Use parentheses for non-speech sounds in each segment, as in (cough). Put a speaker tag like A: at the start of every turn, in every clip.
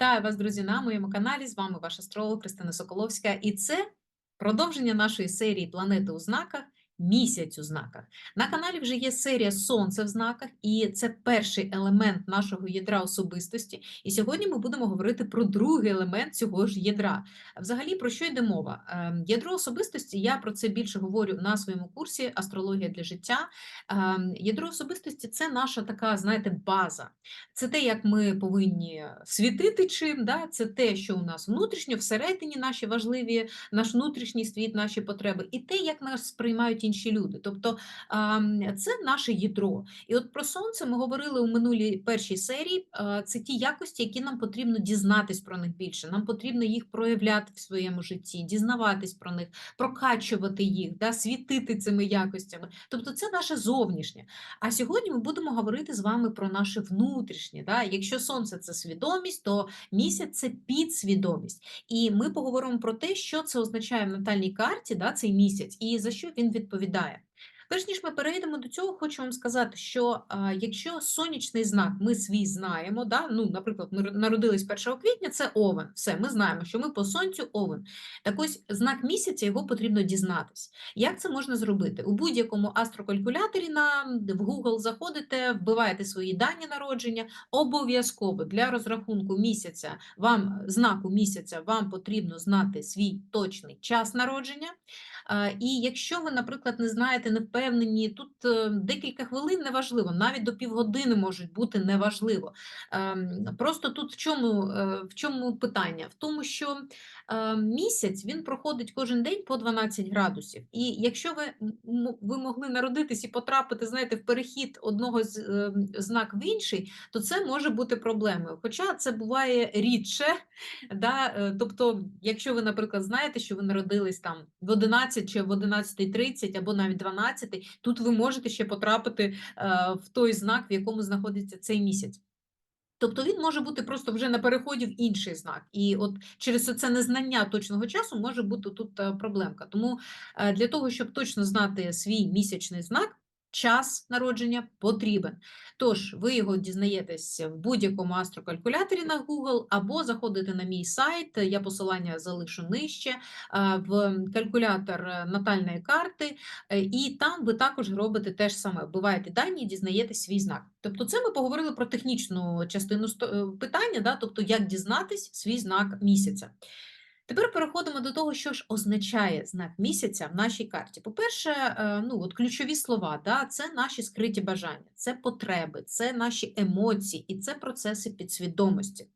A: Вітаю вас, друзі, на моєму каналі. З вами ваш астролог Христина Соколовська. І це продовження нашої серії Планети у знаках. Місяць у знаках. На каналі вже є серія Сонце в знаках, і це перший елемент нашого ядра особистості. І сьогодні ми будемо говорити про другий елемент цього ж ядра. Взагалі, про що йде мова? Ем, Ядро особистості, я про це більше говорю на своєму курсі Астрологія для життя. Ем, Ядро особистості це наша така, знаєте, база. Це те, як ми повинні світити чим, да? це те, що у нас внутрішньо, всередині наші важливі, наш внутрішній світ, наші потреби, і те, як нас сприймають інші люди. Тобто це наше ядро. І от про сонце ми говорили у минулій першій серії. Це ті якості, які нам потрібно дізнатись про них більше. Нам потрібно їх проявляти в своєму житті, дізнаватись про них, прокачувати їх, да? світити цими якостями. Тобто це наше зовнішнє. А сьогодні ми будемо говорити з вами про наше внутрішнє. Да? Якщо сонце це свідомість, то місяць це підсвідомість. І ми поговоримо про те, що це означає в натальній карті, да, цей місяць, і за що він відповідає. Перш ніж ми перейдемо до цього, хочу вам сказати, що а, якщо сонячний знак ми свій знаємо, да, ну, наприклад, ми народились 1 квітня, це овен. Все, ми знаємо, що ми по сонцю овен. Так ось знак місяця його потрібно дізнатись. Як це можна зробити? У будь-якому астрокалькуляторі на в Google заходите, вбиваєте свої дані народження. Обов'язково для розрахунку місяця вам знаку місяця вам потрібно знати свій точний час народження. І якщо ви, наприклад, не знаєте, не впевнені, тут е, декілька хвилин неважливо, навіть до півгодини можуть бути неважливо. Ем, Просто тут в чому, е, в чому питання? В тому, що е, місяць він проходить кожен день по 12 градусів. І якщо ви, м- ви могли народитись і потрапити, знаєте, в перехід одного з знак в інший, то це може бути проблемою. Хоча це буває рідше. (laughs) Да? Тобто, якщо ви, наприклад, знаєте, що ви народились там в 11 чи в 11.30 або навіть 12, тут ви можете ще потрапити е, в той знак, в якому знаходиться цей місяць. Тобто він може бути просто вже на переході в інший знак. І от через це незнання точного часу може бути тут е, проблемка. Тому е, для того, щоб точно знати свій місячний знак, час народження потрібен. Тож, ви його дізнаєтесь в будь-якому астрокалькуляторі на Google, або заходите на мій сайт, я посилання залишу нижче, в калькулятор е, натальної карти, е, і там ви також робите те ж саме, вбиваєте дані і дізнаєтесь свій знак. Тобто, це ми поговорили про технічну частину е, питання, да? тобто як дізнатись свій знак місяця. Тепер переходимо до того, що ж означає знак місяця в нашій карті. По-перше, е, ну от ключові слова, да, це наші скриті бажання, це потреби, це наші емоції і це процеси підсвідомості.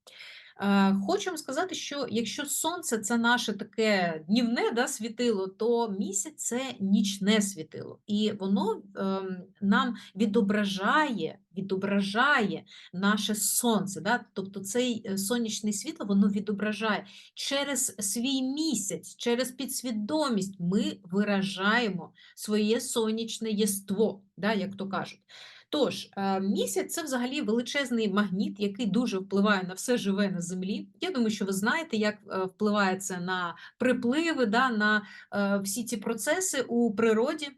A: Е, Хочу вам сказати, що якщо сонце це наше таке днівне да, світило, то місяць це нічне світило, і воно ем, нам відображає, відображає наше сонце. Да? Тобто цей е, сонячне світло воно відображає через свій місяць, через підсвідомість ми виражаємо своє сонячне єство, да, як то кажуть. Тож, е, місяць це взагалі величезний магніт, який дуже впливає на все живе на землі. Я думаю, що ви знаєте, як е, впливає це на припливи, да, на е, всі ці процеси у природі.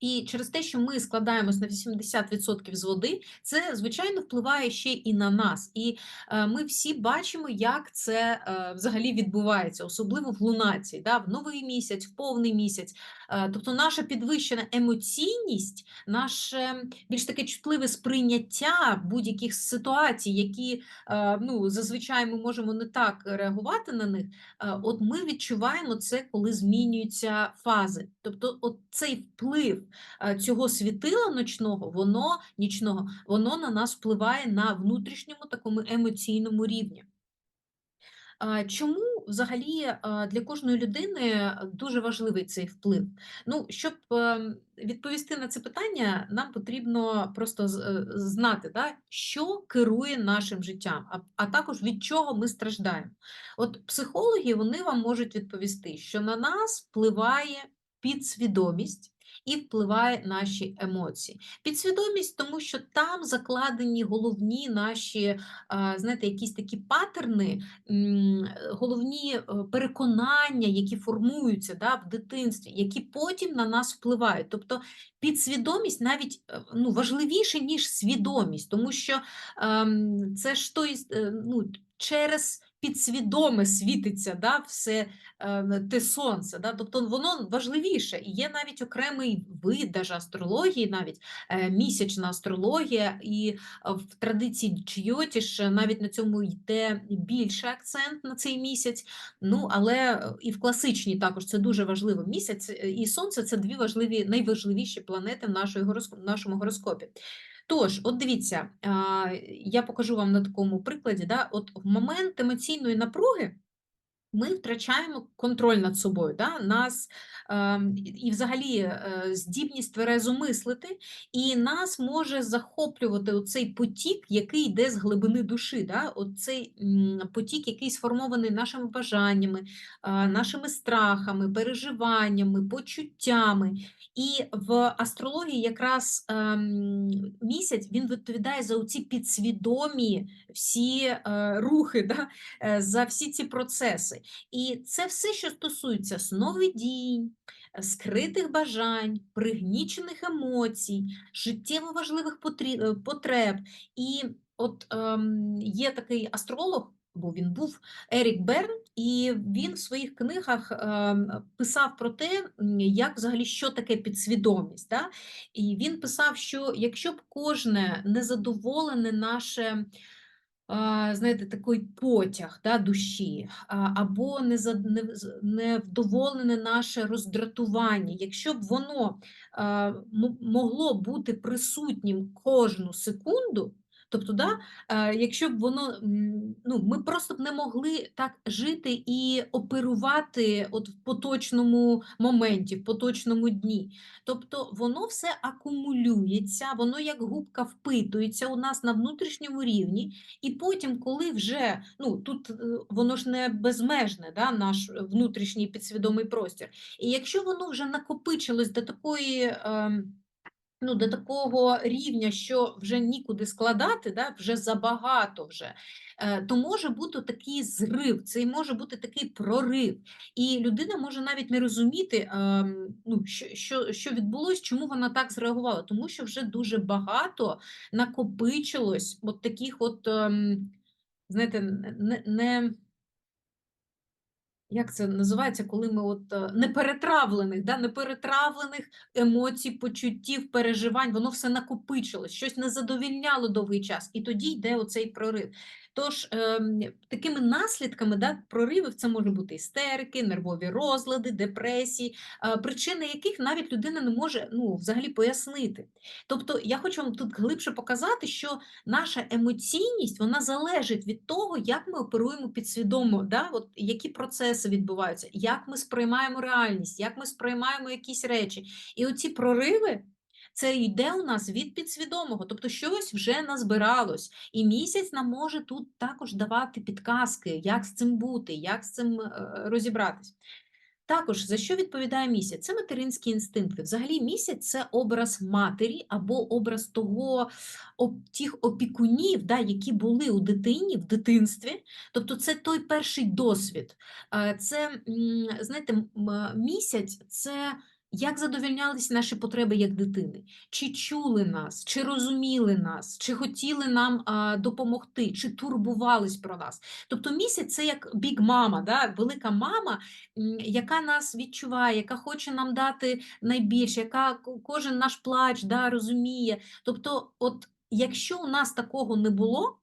A: І через те, що ми складаємось на 80% з води, це звичайно впливає ще і на нас. І е, ми всі бачимо, як це е, взагалі відбувається, особливо в лунації, да, в новий місяць, в повний місяць. Е, тобто наша підвищена емоційність, наше більш таке чутливе сприйняття будь-яких ситуацій, які ну, зазвичай ми можемо не так реагувати на них. От ми відчуваємо це, коли змінюються фази. Тобто, от цей вплив цього світила ночного, воно нічного, воно на нас впливає на внутрішньому такому емоційному рівні. Чому взагалі для кожної людини дуже важливий цей вплив? Ну, щоб ем, відповісти на це питання, нам потрібно просто е, знати, да, що керує нашим життям, а також від чого ми страждаємо. От психологи вони вам можуть відповісти, що на нас впливає підсвідомість. І впливає наші емоції. Підсвідомість, тому що там закладені головні наші, знаєте, якісь такі патерни, головні е, переконання, які формуються да, в дитинстві, які потім на нас впливають. Тобто підсвідомість навіть е, ну, важливіше, ніж свідомість, тому що ем, це ж той, е, ну, через підсвідоме світиться да, все е, те сонце. Да? Тобто воно важливіше. І є навіть окремий вид даже астрології, навіть е, місячна астрологія, і е, в традиції Чйотіш навіть на цьому йде більше акцент на цей місяць. Ну, але е, і в класичній також це дуже важливо. Місяць е, і сонце це дві важливі, найважливіші планети в нашої нашому гороскопі. Тож, от дивіться, я покажу вам на такому прикладі, да, от в момент емоційної напруги ми втрачаємо контроль над собою, да? нас ем, і- взагалі е, здібність тверезо мислити, і нас може захоплювати оцей потік, який йде з глибини душі. Да? Оцей потік, який сформований нашими бажаннями, а, нашими страхами, переживаннями, почуттями. І в астрології якраз ем, місяць він відповідає за оці підсвідомі всі е, рухи, да? е, за всі ці процеси. І це все, що стосується сновидінь, е, скритих бажань, пригнічених емоцій, життєво важливих е, потреб. І от ем, є такий астролог, бо він був Ерік Берн, і він в своїх книгах ем, писав про те, як взагалі що таке підсвідомість. Да? І він писав, що якщо б кожне незадоволене наше знаєте, такий потяг да, душі, або невдоволене наше роздратування, якщо б воно могло бути присутнім кожну секунду, тобто, да, якщо б воно, ну, ми просто б не могли так жити і оперувати от в поточному моменті, в поточному дні. Тобто воно все акумулюється, воно як губка впитується у нас на внутрішньому рівні. І потім, коли вже ну тут е, воно ж не безмежне, да, наш внутрішній підсвідомий простір. І якщо воно вже накопичилось до такої. ем, Ну, до такого рівня, що вже нікуди складати, да, вже забагато вже, е, то може бути такий зрив, це може бути такий прорив. І людина може навіть не розуміти, ем, ну, що, що, що відбулось, чому вона так зреагувала, тому що вже дуже багато накопичилось от таких от, ем, знаєте, не, не, як це називається, коли ми от е, неперетравлених, да, неперетравлених емоцій, почуттів, переживань, воно все накопичилось, щось не задовільняло довгий час, і тоді йде оцей прорив. Тож ем, такими наслідками да, проривів це може бути істерики, нервові розлади, депресії, е, причини яких навіть людина не може ну, взагалі пояснити. Тобто я хочу вам тут глибше показати, що наша емоційність вона залежить від того, як ми оперуємо підсвідомо, да? От які процеси відбуваються, як ми сприймаємо реальність, як ми сприймаємо якісь речі. І оці прориви. Це йде у нас від підсвідомого, тобто щось вже назбиралось, і місяць нам може тут також давати підказки, як з цим бути, як з цим е, розібратись. Також за що відповідає місяць? Це материнські інстинкти. Взагалі, місяць це образ матері або образ того тих опікунів, да, які були у дитині в дитинстві. Тобто, це той перший досвід. Е, Це, знаєте, е, місяць це. Як задовольнялись наші потреби як дитини? Чи чули нас, чи розуміли нас, чи хотіли нам а, допомогти, чи турбувались про нас? Тобто місяць це як бік мама, да? велика мама, яка нас відчуває, яка хоче нам дати найбільше, яка кожен наш плач да, розуміє. Тобто, от якщо у нас такого не було,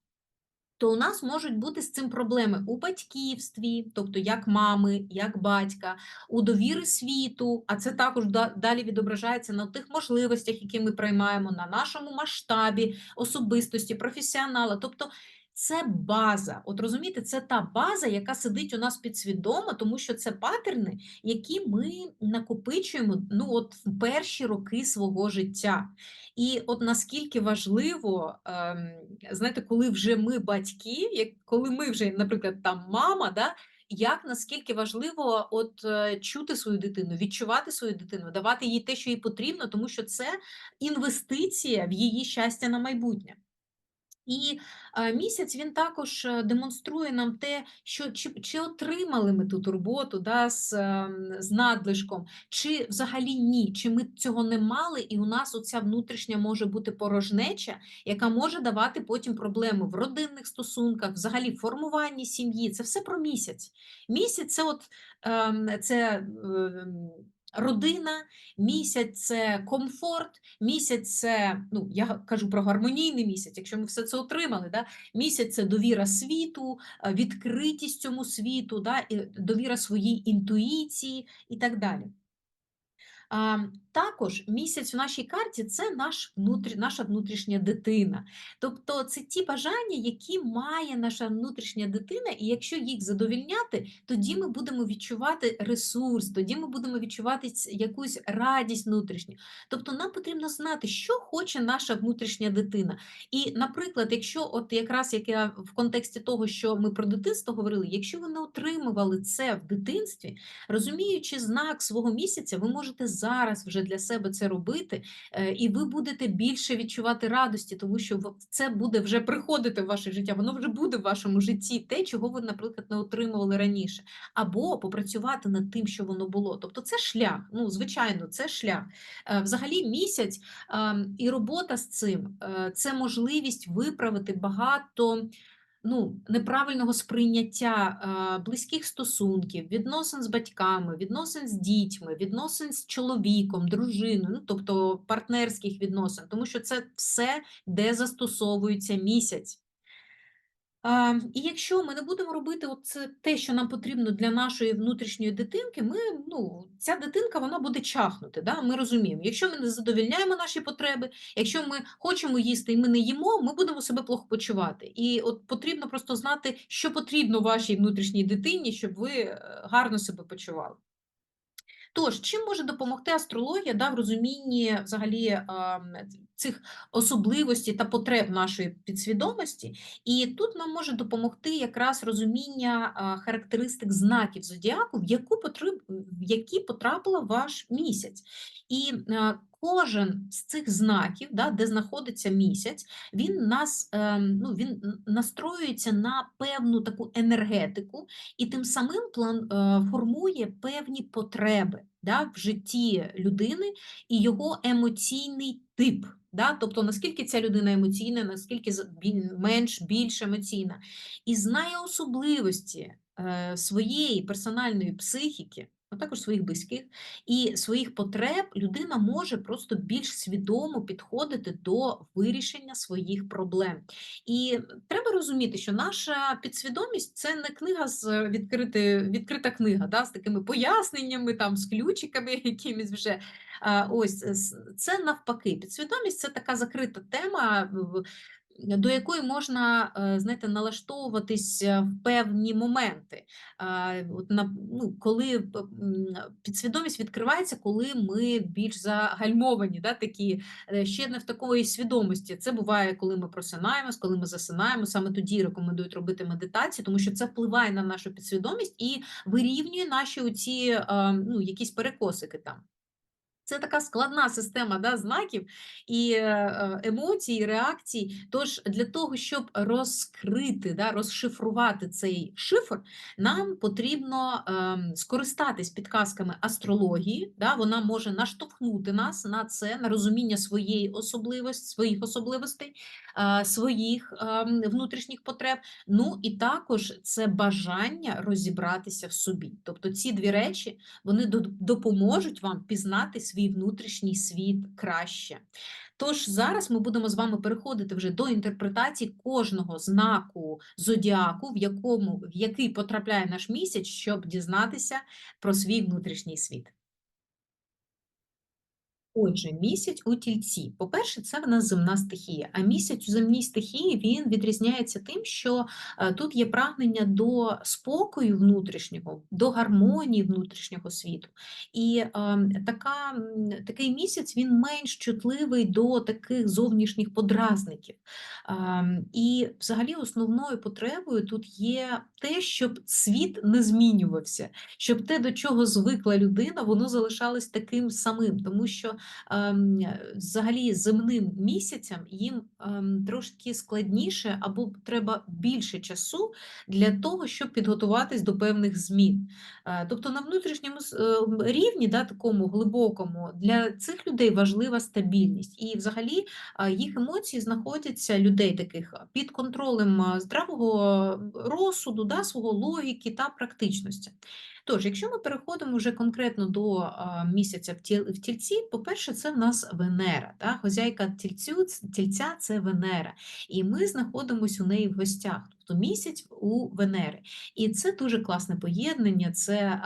A: то у нас можуть бути з цим проблеми у батьківстві, тобто як мами, як батька, у довіри світу, а це також да- далі відображається на тих можливостях, які ми приймаємо, на нашому масштабі особистості, професіонала. Тобто це база. От розумієте, це та база, яка сидить у нас підсвідомо, тому що це патерни, які ми накопичуємо ну, от в перші роки свого життя. І от наскільки важливо, ем, знаєте, коли вже ми батьки, як коли ми вже, наприклад, там мама, да, як наскільки важливо от е, чути свою дитину, відчувати свою дитину, давати їй те, що їй потрібно, тому що це інвестиція в її щастя на майбутнє. І е, місяць він також е, демонструє нам те, що чи, чи отримали ми ту турботу да, з, ем, з надлишком, чи взагалі ні, чи ми цього не мали, і у нас оця внутрішня може бути порожнеча, яка може давати потім проблеми в родинних стосунках, взагалі формуванні сім'ї. Це все про місяць. Місяць це от ем, це. Родина, місяць це комфорт, місяць це, ну я кажу про гармонійний місяць, якщо ми все це отримали. Да? Місяць це довіра світу, е, відкритість цьому світу, да? довіра своїй інтуїції і так далі. Також місяць в нашій карті це наш внутрі, наша внутрішня дитина. Тобто це ті бажання, які має наша внутрішня дитина, і якщо їх задовільняти, тоді ми будемо відчувати ресурс, тоді ми будемо відчувати якусь радість внутрішню. Тобто нам потрібно знати, що хоче наша внутрішня дитина. І, наприклад, якщо от якраз як я в контексті того, що ми про дитинство говорили, якщо ви не отримували це в дитинстві, розуміючи знак свого місяця, ви можете зараз вже для себе це робити, е, і ви будете більше відчувати радості, тому що це буде вже приходити в ваше життя, воно вже буде в вашому житті, те, чого ви, наприклад, не отримували раніше, або попрацювати над тим, що воно було. Тобто, це шлях. Ну, звичайно, це шлях. Е, взагалі, місяць ем, і робота з цим е, це можливість виправити багато ну, неправильного сприйняття е, близьких стосунків, відносин з батьками, відносин з дітьми, відносин з чоловіком, дружиною, ну, тобто партнерських відносин, тому що це все, де застосовується місяць. І якщо ми не будемо робити це те, що нам потрібно для нашої внутрішньої дитинки, ми, ну, ця дитинка вона буде чахнути. Да? Ми розуміємо, якщо ми не задовільняємо наші потреби, якщо ми хочемо їсти і ми не їмо, ми будемо себе плохо почувати. І от потрібно просто знати, що потрібно вашій внутрішній дитині, щоб ви е, гарно себе почували. Тож, чим може допомогти астрологія да, в розумінні взагалі цих особливостей та потреб нашої підсвідомості? І тут нам може допомогти якраз розуміння характеристик знаків зодіаку, в яку потреб, в які потрапила ваш місяць. І Кожен з цих знаків, да, де знаходиться місяць, він нас ем, ну, він настроюється на певну таку енергетику і тим самим план е, формує певні потреби да, в житті людини і його емоційний тип. Да? Тобто, наскільки ця людина емоційна, наскільки менш більш емоційна, і знає особливості е, своєї персональної психіки а також своїх близьких і своїх потреб людина може просто більш свідомо підходити до вирішення своїх проблем. І треба розуміти, що наша підсвідомість це не книга з відкрити, відкрита книга, да, з такими поясненнями, там, з ключиками (laughs) якимись вже. Ось це навпаки. Підсвідомість це така закрита тема до якої можна е, знаєте, налаштовуватись е, в певні моменти. От на, ну, Коли підсвідомість відкривається, коли ми більш загальмовані, да, такі, е, ще не в такої свідомості. Це буває, коли ми просинаємось, коли ми засинаємо. Саме тоді рекомендують робити медитацію, тому що це впливає на нашу підсвідомість і вирівнює наші оці, ну, якісь перекосики там. Це така складна система да, знаків і е, е, емоцій, реакцій. Тож для того, щоб розкрити, да, розшифрувати цей шифр, нам потрібно ем, скористатись підказками астрології. Да, Вона може наштовхнути нас на це, на розуміння своєї особливості, своїх особливостей, е, своїх ем, внутрішніх потреб. Ну і також це бажання розібратися в собі. Тобто ці дві речі вони допоможуть вам пізнати свій свій внутрішній світ краще. Тож зараз ми будемо з вами переходити вже до інтерпретації кожного знаку зодіаку, в якому в який потрапляє наш місяць, щоб дізнатися про свій внутрішній світ. Отже, місяць у тільці. По-перше, це в нас земна стихія. А місяць у земній стихії він відрізняється тим, що е, тут є прагнення до спокою внутрішнього, до гармонії внутрішнього світу. І е, така, такий місяць він менш чутливий до таких зовнішніх подразників. Ем, І взагалі основною потребою тут є те, щоб світ не змінювався, щоб те, до чого звикла людина, воно залишалось таким самим, тому що взагалі земним місяцям їм ем, трошки складніше або треба більше часу для того, щоб підготуватись до певних змін. Е, Тобто на внутрішньому е, рівні, да, такому глибокому, для цих людей важлива стабільність. І взагалі їх емоції знаходяться людей таких під контролем здравого розсуду, да, свого логіки та практичності. Тож, якщо ми переходимо вже конкретно до місяця в тіл- в тільці, по-перше, це в нас Венера, та, хозяйка тільцю, тільця це Венера, і ми знаходимося у неї в гостях, тобто місяць у Венери. І це дуже класне поєднання. Це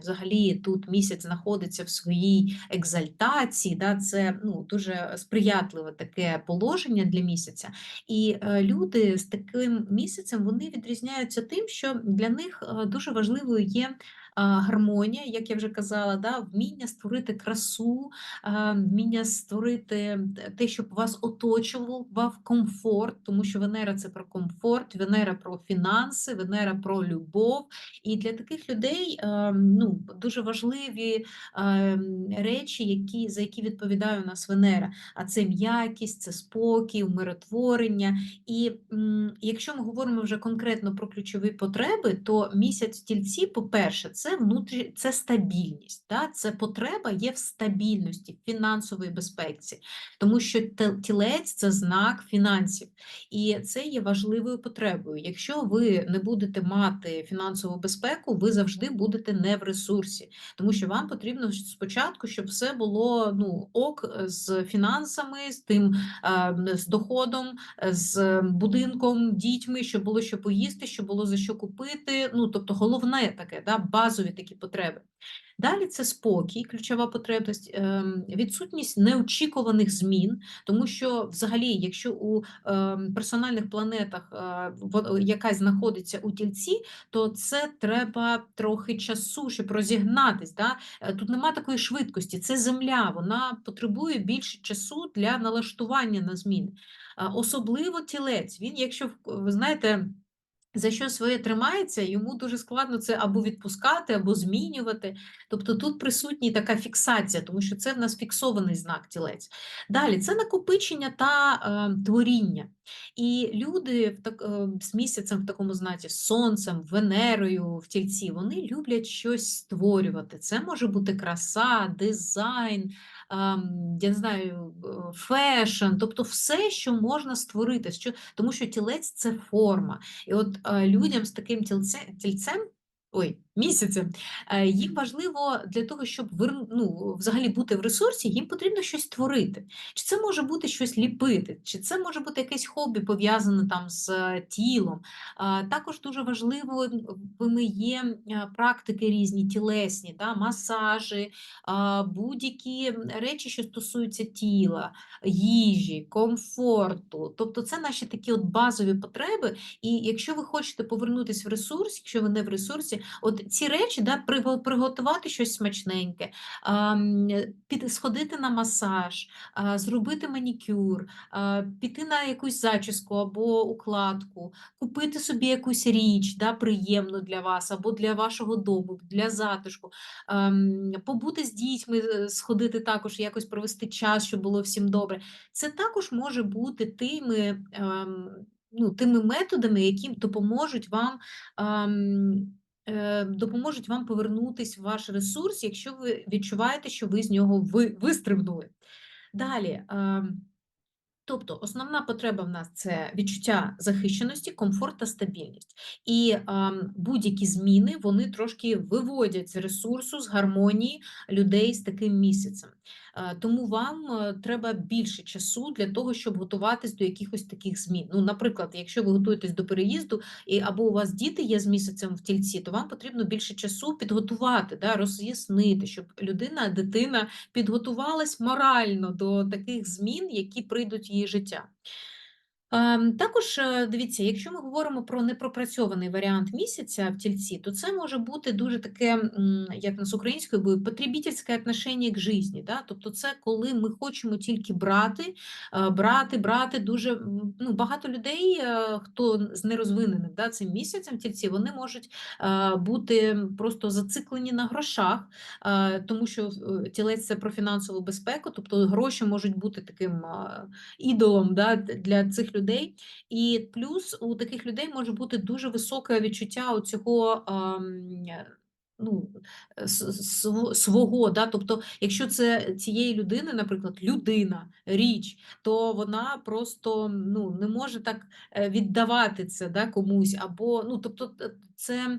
A: взагалі тут місяць знаходиться в своїй екзальтації, да, це ну, дуже сприятливе таке положення для місяця. І е, люди з таким місяцем вони відрізняються тим, що для них е, дуже важливою є. Гармонія, як я вже казала, да, вміння створити красу, вміння створити те, щоб вас оточував комфорт, тому що Венера це про комфорт, Венера про фінанси, Венера про любов. І для таких людей ну, дуже важливі речі, які, за які відповідає у нас Венера. А це м'якість, це спокій, умиротворення. І якщо ми говоримо вже конкретно про ключові потреби, то місяць в тільці, по-перше, це внутрі, це стабільність. Да? Це потреба є в стабільності, в фінансовій безпеці, тому що тілець це знак фінансів. І це є важливою потребою. Якщо ви не будете мати фінансову безпеку, ви завжди будете не в ресурсі, тому що вам потрібно спочатку, щоб все було ну ок з фінансами, з тим е, з доходом, е, з будинком, дітьми, щоб було що поїсти, щоб було за що купити. Ну тобто, головне таке, да, базові такі потреби. Далі це спокій, ключова потребність, ем, відсутність неочікуваних змін, тому що взагалі, якщо у ем, персональних планетах е, якась знаходиться у тільці, то це треба трохи часу, щоб розігнатись. Да? Е, Тут нема такої швидкості, це земля, вона потребує більше часу для налаштування на зміни. Особливо тілець. Він, якщо ви знаєте. За що своє тримається, йому дуже складно це або відпускати, або змінювати. Тобто тут присутня така фіксація, тому що це в нас фіксований знак тілець. Далі це накопичення та е, творіння. І люди в так, е, з місяцем в такому знаці, сонцем, Венерою в тільці, вони люблять щось створювати. Це може бути краса, дизайн, я не знаю, фешн, тобто все, що можна створити, що, тому що тілець це форма. І от е, людям з таким тільцем, тільцем, ой, місяцем, е, їм важливо для того, щоб ну, взагалі бути в ресурсі, їм потрібно щось творити. Чи це може бути щось ліпити, чи це може бути якесь хобі пов'язане там з е, тілом. Також дуже важливими є е, практики різні, тілесні, да, масажі, будь-які речі, що стосуються тіла, їжі, комфорту. Тобто це наші такі от базові потреби. І якщо ви хочете повернутися в ресурс, якщо ви не в ресурсі, от ці речі, да, приготувати щось смачненьке, піти сходити на масаж, зробити манікюр, піти на якусь зачіску або укладку, купити собі якусь річ, да, приємну для вас або для вашого дому, для затишку, побути з дітьми, е, сходити також, якось провести час, щоб було всім добре. Це також може бути тими, ем, ну, тими методами, які допоможуть вам. ем, Допоможуть вам повернутись в ваш ресурс, якщо ви відчуваєте, що ви з нього вистрибнули. Далі, ем, Тобто основна потреба в нас це відчуття захищеності, комфорт та стабільність. І ем, будь-які зміни вони трошки виводять з ресурсу, з гармонії людей з таким місяцем. Е, Тому вам е, треба більше часу для того, щоб готуватись до якихось таких змін. Ну, наприклад, якщо ви готуєтесь до переїзду, і або у вас діти є з місяцем в тільці, то вам потрібно більше часу підготувати, да, роз'яснити, щоб людина, дитина підготувалась морально до таких змін, які прийдуть в її життя. Ем, Також е, дивіться, якщо ми говоримо про непропрацьований варіант місяця в тільці, то це може бути дуже таке, як нас українською буде, потребительське отношення к житті. Да? Тобто, це коли ми хочемо тільки брати, е, брати, брати. Дуже ну, багато людей, е, хто з нерозвиненим да, цим місяцем в тільці, вони можуть бути просто зациклені на грошах, тому що тілець це про фінансову безпеку, тобто гроші можуть бути таким ідолом да, для цих людей. І плюс у таких людей може бути дуже високе відчуття цього. Ну, свого, да? Тобто, якщо це цієї людини, наприклад, людина, річ, то вона просто ну, не може так е, віддавати це да, комусь, або ну, тобто, це Ага,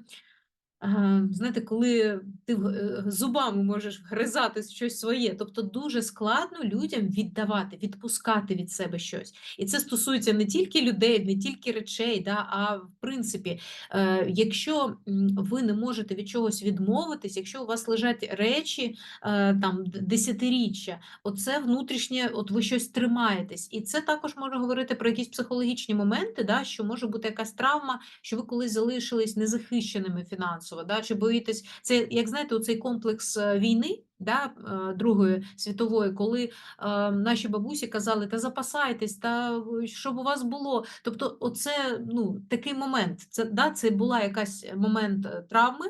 A: знаєте, коли ти е, зубами можеш вгризати щось своє, тобто дуже складно людям віддавати, відпускати від себе щось. І це стосується не тільки людей, не тільки речей, да, а в принципі, е, якщо ви не можете від чогось відмовитись, якщо у вас лежать речі е, там десятиріччя, оце внутрішнє, от ви щось тримаєтесь. І це також може говорити про якісь психологічні моменти, да, що може бути якась травма, що ви колись залишились незахищеними фінансово, да, чи боїтесь, це, як знаєте, цей комплекс е, війни, да, е, Другої світової, коли е, наші бабусі казали, та запасайтесь, та щоб у вас було. Тобто, оце ну, такий момент. Це, да, це була якась момент е, травми.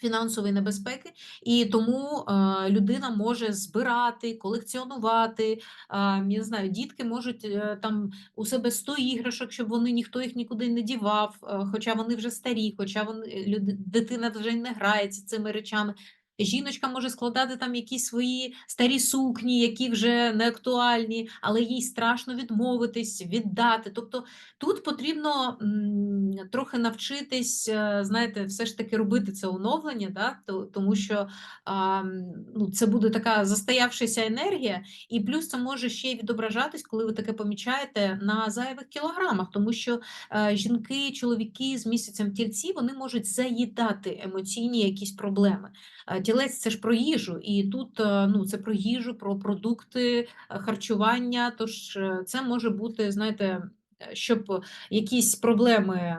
A: Фінансової небезпеки, і тому е, людина може збирати, колекціонувати. Е, я не знаю, дітки можуть е, там у себе 100 іграшок, щоб вони ніхто їх нікуди не дівав, хоча вони вже старі, хоча вони люди дитина вже не грається цими речами. Жіночка може складати там якісь свої старі сукні, які вже не актуальні, але їй страшно відмовитись, віддати. Тобто тут потрібно трохи навчитись, е, знаєте, все ж таки робити це оновлення, да? тому що ну, це буде така застоявшася енергія, і плюс це може ще й відображатись, коли ви таке помічаєте на зайвих кілограмах, тому що е, жінки, чоловіки з місяцем тільці вони можуть заїдати емоційні якісь проблеми. Тілець це ж про їжу, і тут е, ну, це про їжу, про продукти е, харчування. Тож е, це може бути, знаєте, щоб якісь проблеми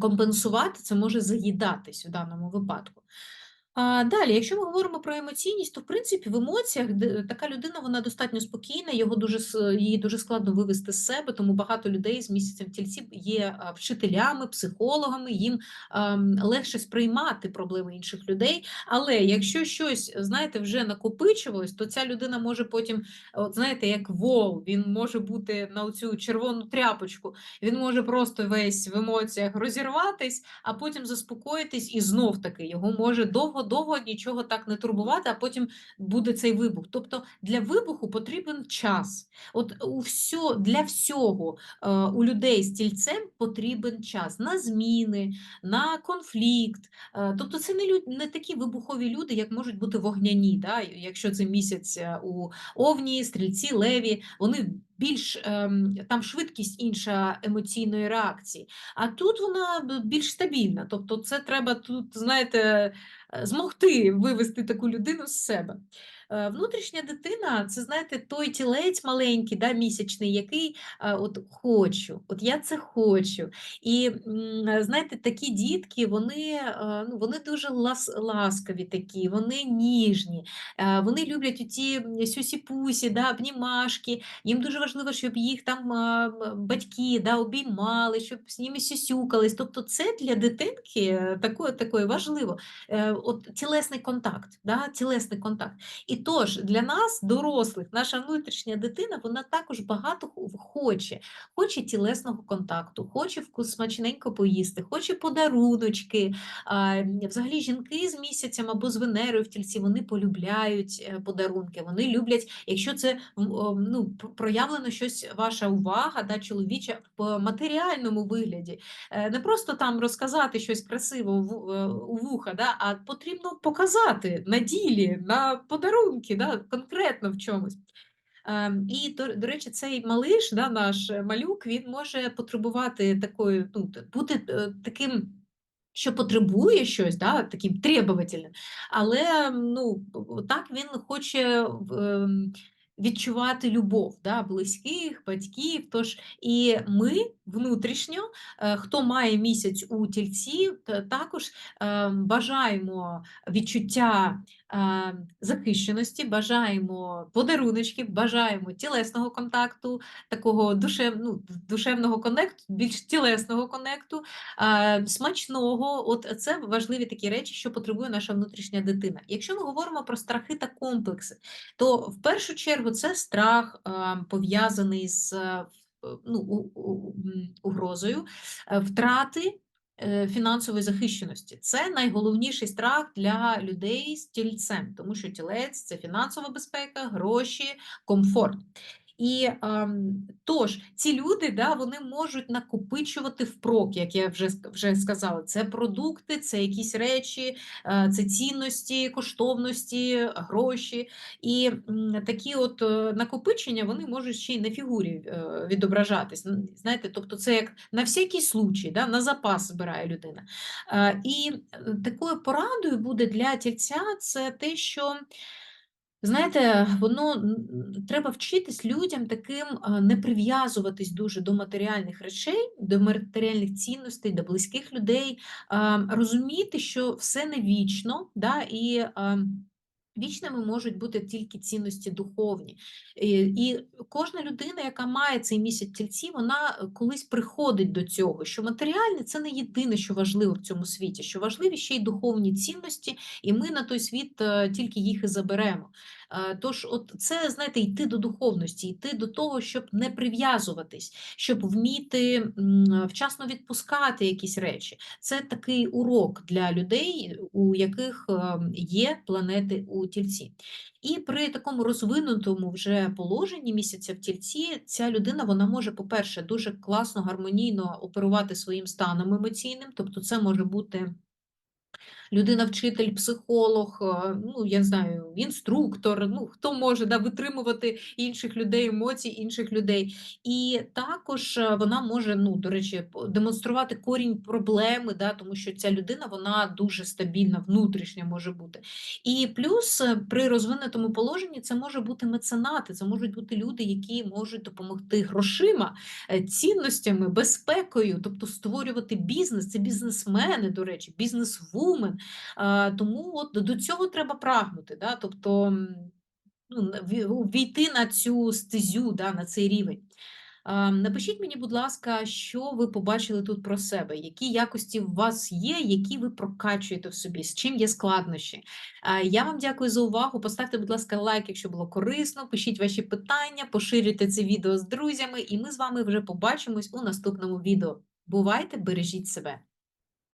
A: компенсувати, це може заїдатись у даному випадку. А, далі, якщо ми говоримо про емоційність, то в принципі в емоціях така людина вона достатньо спокійна, його дуже її дуже складно вивести з себе, тому багато людей з місяцем в тільці є вчителями, психологами, їм ам, легше сприймати проблеми інших людей. Але якщо щось, знаєте, вже накопичувалось, то ця людина може потім, от знаєте, як вол, він може бути на цю червону тряпочку, він може просто весь в емоціях розірватись, а потім заспокоїтись, і знов таки його може довго-довго нічого так не турбувати, а потім буде цей вибух. Тобто для вибуху потрібен час. От у всьо, для всього е, у людей з тільцем потрібен час на зміни, на конфлікт. Е, тобто це не, люд, не такі вибухові люди, як можуть бути вогняні. Да? Якщо це місяць е, у Овні, стрільці, леві, вони більш ем, там швидкість інша емоційної реакції. А тут вона більш стабільна. Тобто, це треба тут, знаєте, е, змогти вивести таку людину з себе. Е, Внутрішня дитина це, знаєте, той тілець маленький, да, місячний, який е, от хочу, от я це хочу. І знаєте, такі дітки, вони, е, ну, вони дуже лас, ласкаві такі, вони ніжні, вони люблять оці сюсі-пусі, да, обнімашки. Їм дуже важливо, щоб їх там батьки да, обіймали, щоб з ними сюсюкались. Тобто це для дитинки такое, такое важливо. От тілесний контакт, да, тілесний контакт. І тож для нас, дорослих, наша внутрішня дитина, вона також багато хо- хоче. Хоче тілесного контакту, хоче смачненько поїсти, хоче подаруночки. Взагалі жінки з місяцем або з Венерою в тільці, вони полюбляють е, подарунки, вони люблять, якщо це ну, проявлено щось, ваша увага, да, чоловіча в матеріальному вигляді. Е, Не просто там розказати щось красиво е, у вуха, да, а потрібно показати на ділі, на подарунку. Подарунки, да, конкретно в чомусь. І, до, до речі, цей малиш, да, наш е, малюк, він може потребувати такої, ну, бути е, таким, що потребує щось, да, таким требовательним, але ну, так він хоче ем, відчувати любов да, близьких, батьків. Тож і ми внутрішньо, е, хто має місяць у тільці, також ем, бажаємо відчуття захищеності, бажаємо подаруночків, бажаємо тілесного контакту, такого душев, ну, душевного конекту, більш тілесного конекту, смачного. От це важливі такі речі, що потребує наша внутрішня дитина. Якщо ми говоримо про страхи та комплекси, то в першу чергу це страх пов'язаний з е, ну, угрозою е, втрати фінансової захищеності. Це найголовніший страх для людей з тільцем, тому що тілець це фінансова безпека, гроші, комфорт. І тож ці люди да, вони можуть накопичувати впрок, як я вже, вже сказала. Це продукти, це якісь речі, е, це цінності, коштовності, гроші. І такі от е, накопичення вони можуть ще й на фігурі е, відображатись. Знаєте, тобто це як на всякий случай, да, на запас збирає людина. І такою порадою буде для тільця це те, що. Знаєте, воно треба вчитись людям таким не прив'язуватись дуже до матеріальних речей, до матеріальних цінностей, до близьких людей, розуміти, що все не вічно, да, і вічними можуть бути тільки цінності духовні. І, і кожна людина, яка має цей місяць тільці, вона е, колись приходить до цього, що матеріальне це не єдине, що важливо в цьому світі, що важливі ще й духовні цінності, і ми на той світ е, тільки їх і заберемо. Е, Тож, от це знаєте, йти до духовності, йти до того, щоб не прив'язуватись, щоб вміти вчасно відпускати якісь речі. Це такий урок для людей, у яких е, є планети у тільці. І при такому розвинутому вже положенні місяця в тільці ця людина вона може, по-перше, дуже класно, гармонійно оперувати своїм станом емоційним, тобто це може бути людина-вчитель, психолог, е, ну я не знаю, інструктор, ну хто може да, витримувати інших людей, емоцій інших людей. І також е, вона може, ну до речі, демонструвати корінь проблеми, да, тому що ця людина вона дуже стабільна, внутрішня може бути. І плюс е, при розвинутому положенні це може бути меценати, це можуть бути люди, які можуть допомогти грошима, цінностями, безпекою, тобто створювати бізнес. Це бізнесмени, до речі, бізнесвумен. А, Тому от до цього треба прагнути. Да? Тобто ну, війти на цю стезю, да, на цей рівень. Напишіть мені, будь ласка, що ви побачили тут про себе, які якості у вас є, які ви прокачуєте в собі, з чим є складнощі. Я вам дякую за увагу. Поставте, будь ласка, лайк, якщо було корисно. Пишіть ваші питання, поширюйте це відео з друзями, і ми з вами вже побачимось у наступному відео. Бувайте, бережіть себе!